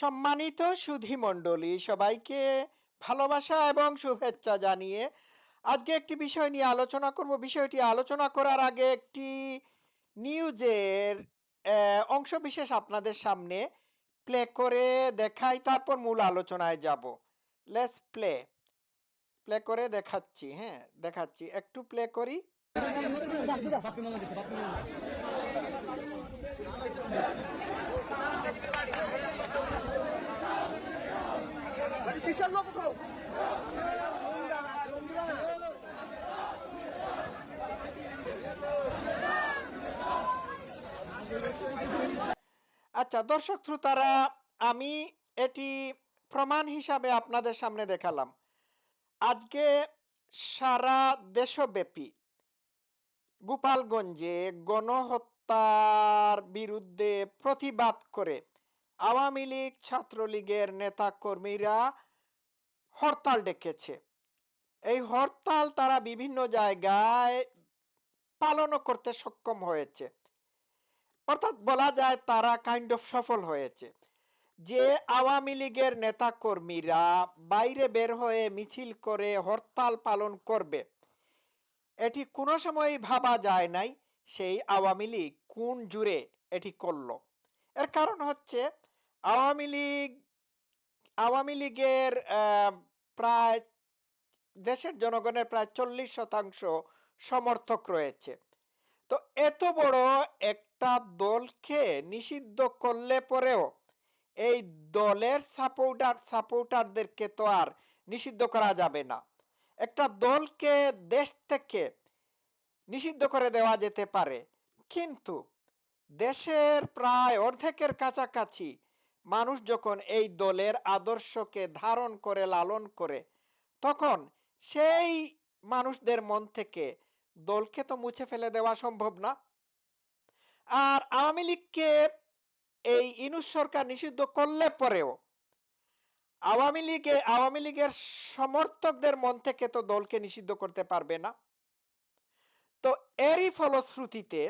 সম্মানিত সুধী মণ্ডলী সবাইকে ভালোবাসা এবং শুভেচ্ছা জানিয়ে আজকে একটি বিষয় নিয়ে আলোচনা করব। বিষয়টি আলোচনা করার আগে একটি নিউজের আহ, অংশবিশেষ আপনাদের সামনে প্লে করে দেখাই তারপর মূল আলোচনায় যাব। লেটস প্লে প্লে করে দেখাচ্ছি হ্যাঁ দেখাচ্ছি। একটু প্লে করি। আচ্ছা দর্শক শ্রোতারা, আমি এটি প্রমাণ হিসাবে আপনাদের সামনে দেখালাম। আজকে সারা দেশব্যাপী গোপালগঞ্জে গণহত্যার বিরুদ্ধে প্রতিবাদ করে আওয়ামী লীগ ছাত্রলীগের নেতাকর্মীরা হরতাল ডেকেছে। এই হরতাল তারা বিভিন্ন জায়গায় পালনও করতে সক্ষম হয়েছে। অর্থাৎ বলা যায় তারা কাইন্ড অফ সফল হয়েছে। যে আওয়ামী লীগের নেতাকর্মীরা বাইরে বের হয়ে মিছিল করে হরতাল পালন করবে, এটি কোনো সময়ই ভাবা যায় নাই সেই আওয়ামী লীগ কোন জুড়ে এটি করল। এর কারণ হচ্ছে আওয়ামী লীগ, আওয়ামী লীগের প্রায়, দেশের জনগণের প্রায় চল্লিশ শতাংশ সমর্থক রয়েছে। তো এত বড় একটা দলকে নিষিদ্ধ করলে পরেও এই দলের সাপোর্টার সাপোর্টারদেরকে তো আর নিষিদ্ধ করা যাবে না। একটা দলকে দেশ থেকে নিষিদ্ধ করে দেওয়া যেতে পারে। কিন্তু দেশের প্রায় অর্ধেকের কাছাকাছি মানুষ যখন এই দলের আদর্শকে ধারণ করে, লালন করে, তখন সেই মানুষদের মন থেকে দলকে তো মুছে ফেলে দেওয়া সম্ভব না। আর আওয়ামী লীগকে এই ইনুস সরকার নিষিদ্ধ করলে পরেও আওয়ামী লীগে, আওয়ামী লীগের সমর্থকদের মন থেকে তো দলকে নিষিদ্ধ করতে পারবে না। তো এরই ফলশ্রুতিতে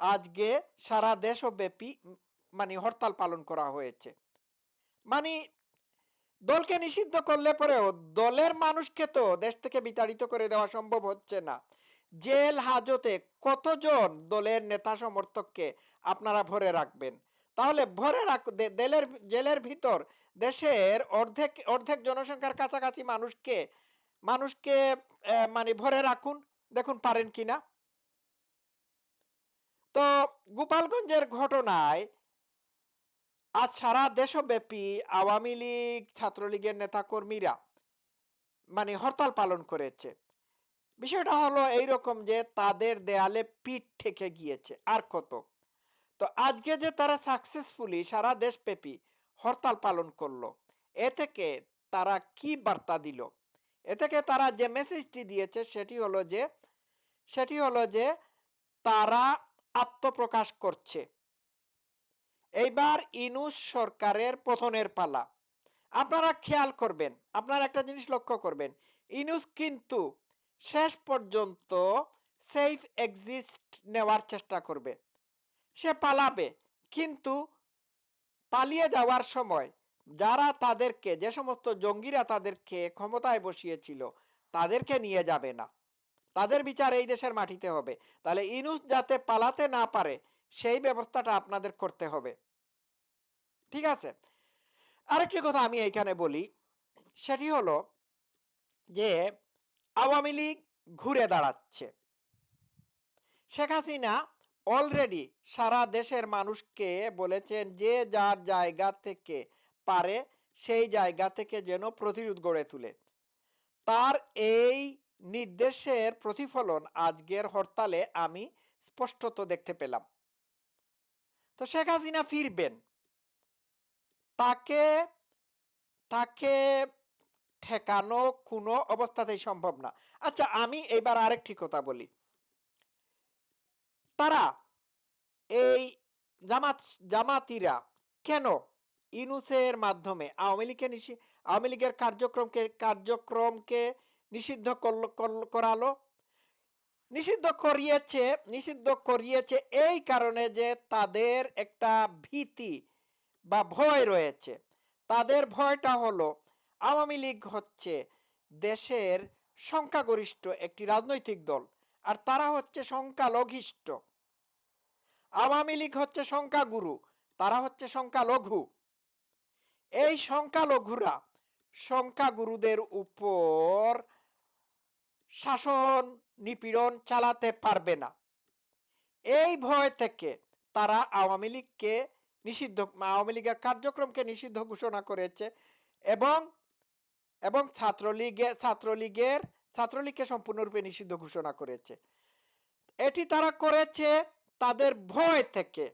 আজকে সারা দেশব্যাপী মানে হরতাল পালন করা হয়েছে। মানে দলকে নিষিদ্ধ করলে পরেও দলের মানুষকে তো দেশ থেকে বিতাড়িত করে দেওয়া সম্ভব হচ্ছে না। জেল হাজতে কতজন দলের নেতা সমর্থককে আপনারা ভরে রাখবেন? তাহলে ভরে রাখ দেলের, জেলের ভিতর দেশের অর্ধেক অর্ধেক জনসংখ্যার কাছাকাছি মানুষকে মানুষকে মানে ভরে রাখুন। দেখুন পারেন কি না? তো গোপালগঞ্জের ঘটনায় আজ সারা দেশব্যাপী আওয়ামী লীগ, ছাত্রলীগের নেতাকর্মীরা মানে হরতাল পালন করেছে। বিষয়টা হলো এইরকম যে তাদের দেয়ালে পিঠ ঠেকে গিয়েছে আর কত। তো আজকে যে তারা সাকসেসফুলি সারা দেশব্যাপী হরতাল পালন করল, এ থেকে তারা কি বার্তা দিল? এ থেকে তারা যে মেসেজটি দিয়েছে সেটি হলো যে, সেটি হলো যে তারা আত্মপ্রকাশ করছে। এইবার ইনুস সরকারের পতনের পালা। আপনারা খেয়াল করবেন, আপনারা একটা জিনিস লক্ষ্য করবেন, ইনুস কিন্তু শেষ পর্যন্ত সেফ এক্সিস্ট নেওয়ার চেষ্টা করবে। সে পালাবে, কিন্তু পালিয়ে যাওয়ার সময় যারা তাদেরকে, যে সমস্ত জঙ্গিরা তাদেরকে ক্ষমতায় বসিয়েছিল, তাদেরকে নিয়ে যাবে না। তাদের বিচার এই দেশের মাটিতে হবে। তাহলে ইনুস যাতে পালাতে না পারে, সেই ব্যবস্থাটা আপনাদের করতে হবে। ঠিক আছে? আরেকটি কথা আমি এইখানে বলি, সেটি হলো যে আওয়ামী লীগ ঘুরে দাঁড়াচ্ছে। শেখ হাসিনা অলরেডি সারা দেশের মানুষকে বলেছেন, যে যার জায়গা থেকে পারে, সেই জায়গা থেকে যেন প্রতিরোধ গড়ে তুলে। তার এই নির্দেশের প্রতিফলন আজকের হরতালে আমি স্পষ্টত দেখতে পেলাম। তো শেখ হাসিনা ফিরবেন। তাকে তাকে ঠেকানো কোনো অবস্থাতেই সম্ভব না। আচ্ছা আমি এবার আরেকটি কথা বলি। তারা এই জামাত, জামাতিরা কেন ইনুসের মাধ্যমে আওয়ামী লীগকে নিষি, আওয়ামী লীগের কার্যক্রমকে কার্যক্রমকে নিষিদ্ধ করল? নিষিদ্ধ করিয়েছে নিষিদ্ধ করিয়েছে এই কারণে যে তাদের একটা ভীতি বা ভয় রয়েছে। তাদের ভয়টা হলো আওয়ামী লীগ হচ্ছে দেশের সংখ্যাগরিষ্ঠ একটি রাজনৈতিক দল, আর তারা হচ্ছে সংখ্যালঘিষ্ঠ। আওয়ামী লীগ হচ্ছে সংখ্যাগুরু, তারা হচ্ছে সংখ্যালঘু। এই সংখ্যালঘুরা সংখ্যাগুরুদের উপর শাসন, নিপীড়ন চালাতে পারবে না। এই ভয় থেকে তারা আওয়ামী লীগকে নিষিদ্ধ, আওয়ামী লীগের কার্যক্রমকে নিষিদ্ধ ঘোষণা করেছে এবং এবং ছাত্রলীগে, ছাত্রলীগের, ছাত্রলীগকে সম্পূর্ণরূপে নিষিদ্ধ ঘোষণা করেছে। এটি তারা করেছে তাদের ভয় থেকে।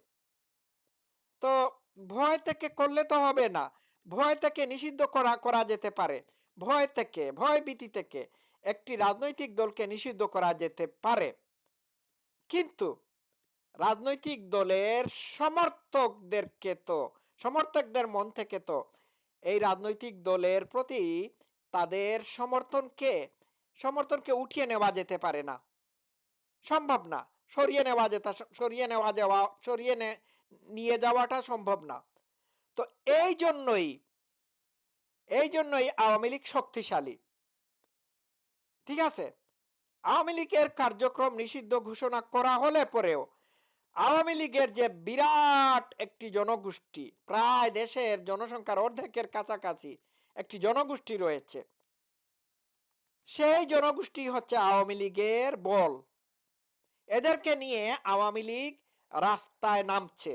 তো ভয় থেকে করলে তো হবে না। ভয় থেকে নিষিদ্ধ করা করা যেতে পারে। ভয় থেকে, ভয় ভীতি থেকে একটি রাজনৈতিক দলকে নিষিদ্ধ করা যেতে পারে। কিন্তু রাজনৈতিক দলের সমর্থকদেরকে তো, সমর্থকদের মন থেকে তো এই রাজনৈতিক দলের প্রতি তাদের সমর্থনকে সমর্থনকে উঠিয়ে নেওয়া যেতে পারে না। সম্ভব না। সরিয়ে নেওয়া যেতে, সরিয়ে নেওয়া যাওয়া, সরিয়ে নিয়ে যাওয়াটা সম্ভব না। তো এই জন্যই এই জন্যই আওয়ামী লীগ শক্তিশালী। ঠিক আছে? আওয়ামী লীগের কার্যক্রম নিষিদ্ধ ঘোষণা করা হলে পরেও আওয়ামী লীগের যে বিরাট একটি জনগোষ্ঠী, প্রায় দেশের জনসংখ্যার অর্ধেকের কাছাকাছি একটি জনগোষ্ঠী রয়েছে। সেই জনগোষ্ঠী হচ্ছে আওয়ামী লীগের বল। এদেরকে নিয়ে আওয়ামী লীগ রাস্তায় নামছে।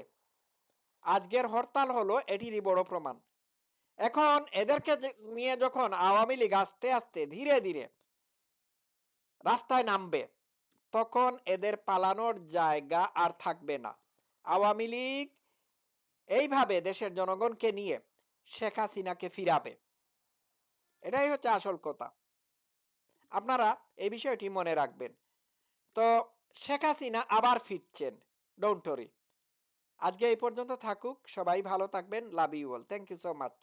আজকের হরতাল হলো এটিরই বড় প্রমাণ। এখন এদেরকে নিয়ে যখন আওয়ামী লীগ আস্তে আস্তে ধীরে ধীরে রাস্তায় নামবে তখন এদের পালানোর জায়গা আর থাকবে না। আওয়ামী লীগ এইভাবে দেশের জনগণকে নিয়ে শেখ হাসিনাকে ফিরাবে। এটাই হচ্ছে আসল কথা। আপনারা এই বিষয়টি মনে রাখবেন। তো শেখ হাসিনা আবার ফিরছেন। ডোন্টরি আজকে এই পর্যন্ত থাকুক। সবাই ভালো থাকবেন। Love you all thank you so much